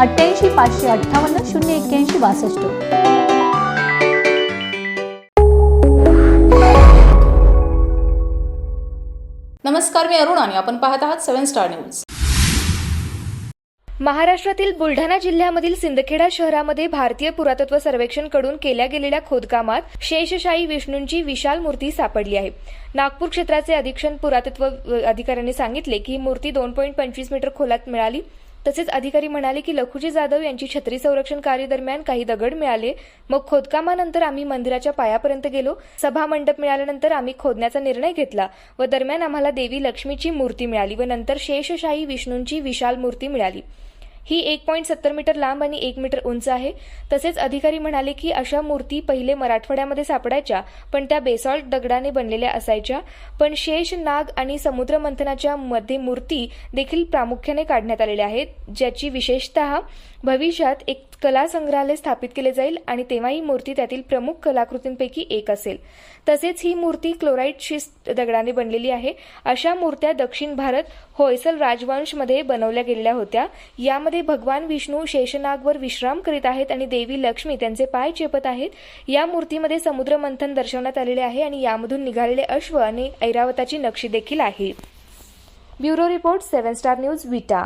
अठ्ठ्याऐंशी पाचशे अठ्ठावन्न शून्य एक्क्याऐंशी बासष्ट. नमस्कार मी अरुण आणि आपण पाहत आहात सेव्हन स्टार न्यूज. महाराष्ट्रातील बुलढाणा जिल्ह्यामधील सिंदखेडा शहरामध्ये भारतीय पुरातत्व सर्वेक्षणकडून केल्या गेलेल्या खोदकामात शेषशाही विष्णूंची विशाल मूर्ती सापडली आहे. नागपूर क्षेत्राचे अधीक्षण पुरातत्व अधिकाऱ्यांनी सांगितले की ही मूर्ती दोन पॉईंट पंचवीस मीटर खोलात मिळाली. तसेच अधिकारी म्हणाले की लखुजी जाधव यांची छत्री संरक्षण कार्यादरम्यान काही दगड मिळाले. मग खोदकामानंतर आम्ही मंदिराच्या पायापर्यंत गेलो. सभा मंडप मिळाल्यानंतर आम्ही खोदण्याचा निर्णय घेतला व दरम्यान आम्हाला देवी लक्ष्मीची मूर्ती मिळाली व नंतर शेषशाही विष्णूंची विशाल मूर्ती मिळाली. ही एक पॉईंट सत्तर मीटर लांब आणि एक मीटर उंच आहे. तसेच अधिकारी म्हणाले की अशा मूर्ती पहिले मराठवाड्यामध्ये सापडायच्या पण त्या बेसॉल्ट दगडाने बनलेल्या असायच्या. पण शेष नाग आणि समुद्र मंथनाच्या मध्ये मूर्ती देखील प्रामुख्याने काढण्यात आलेल्या आहेत ज्याची विशेषतः भविष्यात एक कला संग्रहालय स्थापित केले जाईल आणि तेव्हा ही मूर्ती त्यातील प्रमुख कलाकृतींपैकी एक असेल. तसेच ही मूर्ती क्लोराईड शिस्त दगडाने बनलेली आहे. अशा मूर्त्या दक्षिण भारत होयसल राजवंशमध्ये बनवल्या गेलेल्या होत्या. यामध्ये यामध्ये भगवान विष्णू शेषनागवर विश्राम करीत आहेत आणि देवी लक्ष्मी त्यांचे पाय चेपत आहेत. या मूर्तीमध्ये समुद्र मंथन दर्शवण्यात आलेले आहे आणि यामधून निघालेले अश्व आणि ऐरावताची नक्षी देखील आहे. Bureau report seven star news Vita.